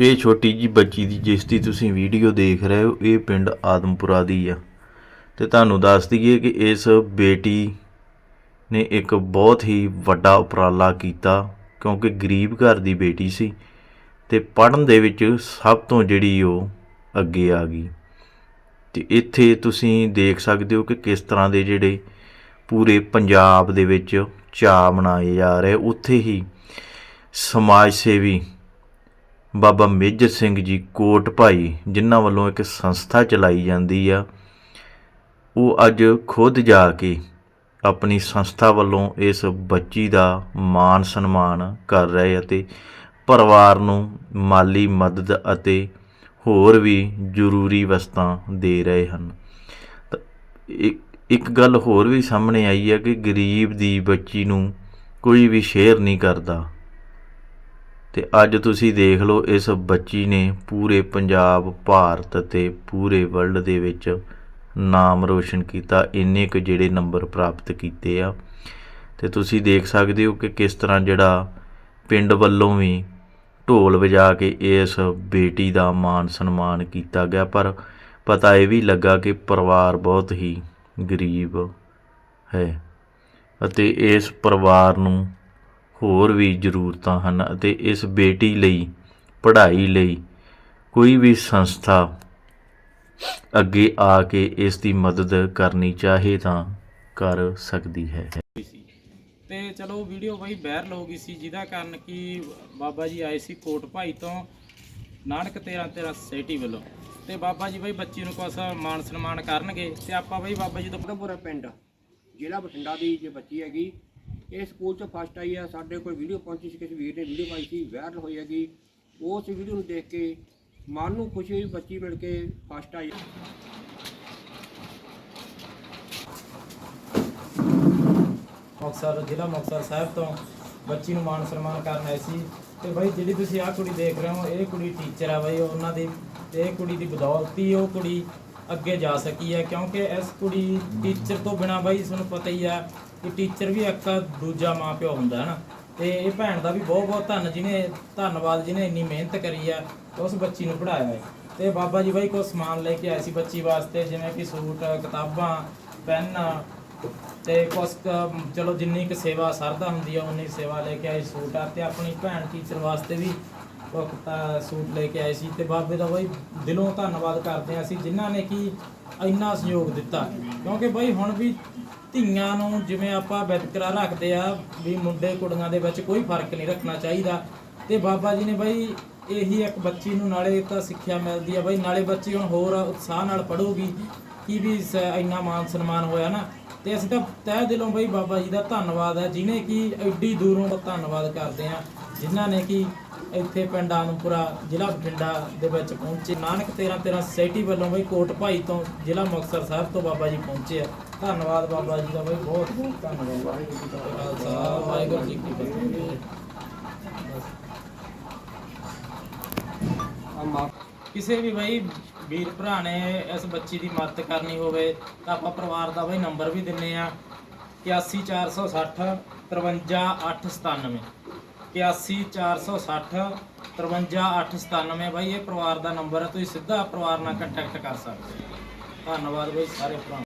ਇਹ ਛੋਟੀ ਜੀ ਬੱਚੀ ਦੀ ਜਿਸ ਦੀ ਤੁਸੀਂ ਵੀਡੀਓ ਦੇਖ ਰਹੇ ਹੋ, ਇਹ ਪਿੰਡ ਆਦਮਪੁਰਾ ਦੀ ਆ। ਤੇ ਤੁਹਾਨੂੰ ਦੱਸ ਦਈਏ ਕਿ ਇਸ ਬੇਟੀ ਨੇ ਇੱਕ ਬਹੁਤ ਹੀ ਵੱਡਾ ਉਪਰਾਲਾ ਕੀਤਾ, ਕਿਉਂਕਿ ਗਰੀਬ ਘਰ ਦੀ ਬੇਟੀ ਸੀ ਤੇ ਪੜ੍ਹਨ ਦੇ ਵਿੱਚ ਸਭ ਤੋਂ ਜਿਹੜੀ ਉਹ ਅੱਗੇ ਆ ਗਈ। ਤੇ ਇੱਥੇ ਤੁਸੀਂ ਦੇਖ ਸਕਦੇ ਹੋ ਕਿ ਕਿਸ ਤਰ੍ਹਾਂ ਦੇ ਜਿਹੜੇ ਪੂਰੇ ਪੰਜਾਬ ਦੇ ਵਿੱਚ ਚਾਅ ਬਣਾਏ ਜਾ ਰਹੇ, ਉੱਥੇ ਹੀ ਸਮਾਜ ਸੇਵੀ ਬਾਬਾ ਮੇਜਰ ਸਿੰਘ ਜੀ ਕੋਟ ਭਾਈ, ਜਿਨ੍ਹਾਂ ਵੱਲੋਂ ਇੱਕ ਸੰਸਥਾ ਚਲਾਈ ਜਾਂਦੀ ਆ। ਉਹ ਅੱਜ ਖੁਦ ਜਾ ਕੇ ਆਪਣੀ ਸੰਸਥਾ ਵੱਲੋਂ ਇਸ ਬੱਚੀ ਦਾ ਮਾਨ ਸਨਮਾਨ ਕਰ ਰਹੇ ਅਤੇ ਪਰਿਵਾਰ ਨੂੰ ਮਾਲੀ ਮਦਦ ਅਤੇ ਹੋਰ ਵੀ ਜ਼ਰੂਰੀ ਵਸਤਾਂ ਦੇ ਰਹੇ ਹਨ। ਤਾਂ ਇੱਕ ਇੱਕ ਗੱਲ ਹੋਰ ਵੀ ਸਾਹਮਣੇ ਆਈ ਹੈ ਕਿ ਗਰੀਬ ਦੀ ਬੱਚੀ ਨੂੰ ਕੋਈ ਵੀ ਸ਼ੇਅਰ ਨਹੀਂ ਕਰਦਾ। ਅਤੇ ਅੱਜ ਤੁਸੀਂ ਦੇਖ ਲਓ ਇਸ ਬੱਚੀ ਨੇ ਪੂਰੇ ਪੰਜਾਬ, ਭਾਰਤ ਅਤੇ ਪੂਰੇ ਵਰਲਡ ਦੇ ਵਿੱਚ ਨਾਮ ਰੋਸ਼ਨ ਕੀਤਾ, ਇੰਨੇ ਕੁ ਜਿਹੜੇ ਨੰਬਰ ਪ੍ਰਾਪਤ ਕੀਤੇ ਆ। ਅਤੇ ਤੁਸੀਂ ਦੇਖ ਸਕਦੇ ਹੋ ਕਿ ਕਿਸ ਤਰ੍ਹਾਂ ਜਿਹੜਾ ਪਿੰਡ ਵੱਲੋਂ ਵੀ ਢੋਲ ਵਜਾ ਕੇ ਇਸ ਬੇਟੀ ਦਾ ਮਾਣ ਸਨਮਾਨ ਕੀਤਾ ਗਿਆ। ਪਰ ਪਤਾ ਇਹ ਵੀ ਲੱਗਾ ਕਿ ਪਰਿਵਾਰ ਬਹੁਤ ਹੀ ਗਰੀਬ ਹੈ ਅਤੇ ਇਸ ਪਰਿਵਾਰ ਨੂੰ ਹੋਰ ਵੀ ਜ਼ਰੂਰਤਾਂ ਹਨ ਅਤੇ ਇਸ ਬੇਟੀ ਲਈ ਪੜ੍ਹਾਈ ਲਈ ਕੋਈ ਵੀ ਸੰਸਥਾ ਅੱਗੇ ਆ ਕੇ ਇਸ ਦੀ ਮਦਦ ਕਰਨੀ ਚਾਹੇ ਤਾਂ ਕਰ ਸਕਦੀ ਹੈ। ਤੇ ਚਲੋ ਵੀਡੀਓ ਬਈ ਵਾਇਰਲ ਹੋ ਗਈ ਸੀ ਜਿਹਦਾ ਕਾਰਨ ਕਿ ਬਾਬਾ ਜੀ ਆਏ ਸੀ ਕੋਟ ਭਾਈ ਤੋਂ ਨਾਨਕ 13 13 ਸੋਸਾਇਟੀ ਵੱਲੋਂ। ਤੇ ਬਾਬਾ ਜੀ ਬਈ ਬੱਚੀ ਨੂੰ ਕੁਛ ਮਾਨ ਸਨਮਾਨ ਕਰਨਗੇ ਤੇ ਆਪਾਂ ਬਈ ਬਾਬਾ ਜੀ ਤੋਂ ਉਦਮਪੁਰ ਪਿੰਡ ਜ਼ਿਲ੍ਹਾ ਬਠਿੰਡਾ ਦੀ ਜੇ ਬੱਚੀ ਹੈਗੀ ਇਹ ਸਕੂਲ ਚ ਫਸਟ ਆਈ ਆ, ਸਾਡੇ ਕੋਲ ਵੀਡੀਓ ਪਹੁੰਚੀ ਸੀ, ਕਿਸੇ ਵੀਰ ਨੇ ਵੀਡੀਓ ਪਾਈ ਸੀ ਵਾਇਰਲ ਹੋਈ ਹੈਗੀ। ਉਸ ਵੀਡੀਓ ਨੂੰ ਦੇਖ ਕੇ ਮਨ ਨੂੰ ਖੁਸ਼ੀ ਹੋਈ, ਬੱਚੀ ਮਿਲ ਕੇ ਫਸਟ ਆਈ। ਮੁਕਤਸਰ, ਜ਼ਿਲ੍ਹਾ ਮੁਕਤਸਰ ਸਾਹਿਬ ਤੋਂ ਬੱਚੀ ਨੂੰ ਮਾਨ ਸਨਮਾਨ ਕਰਨ ਆਏ ਸੀ। ਤੇ ਬਈ ਜਿਹੜੀ ਤੁਸੀਂ ਆਹ ਕੁੜੀ ਦੇਖ ਰਹੇ ਹੋ, ਇਹ ਕੁੜੀ ਟੀਚਰ ਆ ਬਈ, ਉਹਨਾਂ ਦੀ, ਇਹ ਕੁੜੀ ਦੀ ਬਦੌਲਤੀ ਉਹ ਕੁੜੀ ਅੱਗੇ ਜਾ ਸਕੀ ਹੈ, ਕਿਉਂਕਿ ਇਸ ਕੁੜੀ ਟੀਚਰ ਤੋਂ ਬਿਨਾ ਬਾਈ ਤੁਹਾਨੂੰ ਪਤਾ ਹੀ ਆ ਕਿ ਟੀਚਰ ਵੀ ਇੱਕ ਦੂਜਾ ਮਾਂ ਪਿਓ ਹੁੰਦਾ ਹੈ ਨਾ। ਤੇ ਇਹ ਭੈਣ ਦਾ ਵੀ ਬਹੁਤ ਬਹੁਤ ਧੰਨ ਜਿਹਨੇ ਧੰਨਵਾਦ ਜਿਹਨੇ ਇੰਨੀ ਮਿਹਨਤ ਕਰੀ ਆ ਉਸ ਬੱਚੀ ਨੂੰ ਪੜਾਇਆ ਹੈ। ਤੇ ਬਾਬਾ ਜੀ ਬਾਈ ਕੋ ਸਮਾਨ ਲੈ ਕੇ ਆਏ ਸੀ ਬੱਚੀ ਵਾਸਤੇ, ਜਿਵੇਂ ਕਿ ਸੂਟ, ਕਿਤਾਬਾਂ, ਪੈਨ ਤੇ ਕੁਛ ਚਲੋ ਜਿੰਨੀ ਕੁ ਸੇਵਾ ਸਰਦਾ ਹੁੰਦੀ ਆ ਉਨੀ ਸੇਵਾ ਲੈ ਕੇ ਆਏ ਸੂਟ ਆ, ਤੇ ਆਪਣੀ ਭੈਣ ਟੀਚਰ ਵਾਸਤੇ ਵੀ ਕੁਛ ਸੂਟ ਲੈ ਕੇ ਆਏ ਸੀ ਤੇ ਬਾਬੇ ਦਾ ਬਾਈ ਦਿਲੋਂ ਧੰਨਵਾਦ ਕਰਦੇ ਹਾਂ ਅਸੀਂ ਜਿਨ੍ਹਾਂ ਨੇ ਕਿ ਇੰਨਾ ਸਹਿਯੋਗ ਦਿੱਤਾ। ਕਿਉਂਕਿ ਬਾਈ ਹੁਣ ਵੀ ਧੀਆਂ ਨੂੰ ਜਿਵੇਂ ਆਪਾਂ ਵਿਤਕਰਾ ਰੱਖਦੇ ਆ ਵੀ ਮੁੰਡੇ ਕੁੜੀਆਂ ਦੇ ਵਿੱਚ ਕੋਈ ਫ਼ਰਕ ਨਹੀਂ ਰੱਖਣਾ ਚਾਹੀਦਾ ਤੇ ਬਾਬਾ ਜੀ ਨੇ ਬਾਈ ਇਹੀ ਇੱਕ ਬੱਚੀ ਨੂੰ ਨਾਲੇ ਤਾਂ ਸਿੱਖਿਆ ਮਿਲਦੀ ਆ ਬਾਈ, ਨਾਲੇ ਬੱਚੀ ਹੁਣ ਹੋਰ ਉਤਸ਼ਾਹ ਨਾਲ ਪੜ੍ਹੂਗੀ ਕਿ ਵੀ ਇੰਨਾ ਮਾਨ ਸਨਮਾਨ ਹੋਇਆ ਨਾ। ਤੇ ਅਸੀਂ ਤਾਂ ਤਹਿ ਦਿਲੋਂ ਬਈ ਬਾਬਾ ਜੀ ਦਾ ਧੰਨਵਾਦ ਹੈ ਜਿਨੇ ਕਿ ਐਡੀ ਦੂਰੋਂ ਧੰਨਵਾਦ ਕਰਦੇ ਆ, ਜਿਨ੍ਹਾਂ ਨੇ ਕਿ ਇੱਥੇ ਪਿੰਡ ਆਨੰਦਪੁਰਾ ਜ਼ਿਲ੍ਹਾ ਬਠਿੰਡਾ ਦੇ ਵਿੱਚ ਪਹੁੰਚੇ। ਨਾਨਕ 13 13 ਸੋਸਾਇਟੀ ਵੱਲੋਂ ਬਈ ਕੋਟ ਭਾਈ ਤੋਂ ਜ਼ਿਲ੍ਹਾ ਮੁਕਤਸਰ ਸਾਹਿਬ ਤੋਂ ਬਾਬਾ ਜੀ ਪਹੁੰਚੇ ਆ। ਧੰਨਵਾਦ ਬਾਬਾ ਜੀ ਦਾ ਬਈ, ਬਹੁਤ ਬਹੁਤ ਧੰਨਵਾਦ। ਵਾਹਿਗੁਰੂ ਜੀ ਕਾ ਖਾਲਸਾ, ਵਾਹਿਗੁਰੂ ਜੀ ਕੀ ਫਤਿਹ। ਕਿਸੇ ਵੀ ਬਈ ਵੀਰ ਭਰਾ ਨੇ ਇਸ ਬੱਚੀ ਦੀ ਮਦਦ ਕਰਨੀ ਹੋਵੇ ਤਾਂ ਆਪਾਂ ਪਰਿਵਾਰ ਦਾ ਬਈ ਨੰਬਰ ਵੀ ਦਿੰਨੇ ਆ 81460 53897 81460 53897 ਬਾਈ, ਇਹ ਪਰਿਵਾਰ ਦਾ ਨੰਬਰ ਹੈ, ਤੁਸੀਂ ਸਿੱਧਾ ਪਰਿਵਾਰ ਨਾਲ ਕੰਟੈਕਟ ਕਰ ਸਕਦੇ ਹੋ। ਧੰਨਵਾਦ ਬਾਈ ਸਾਰੇ ਭਰਾ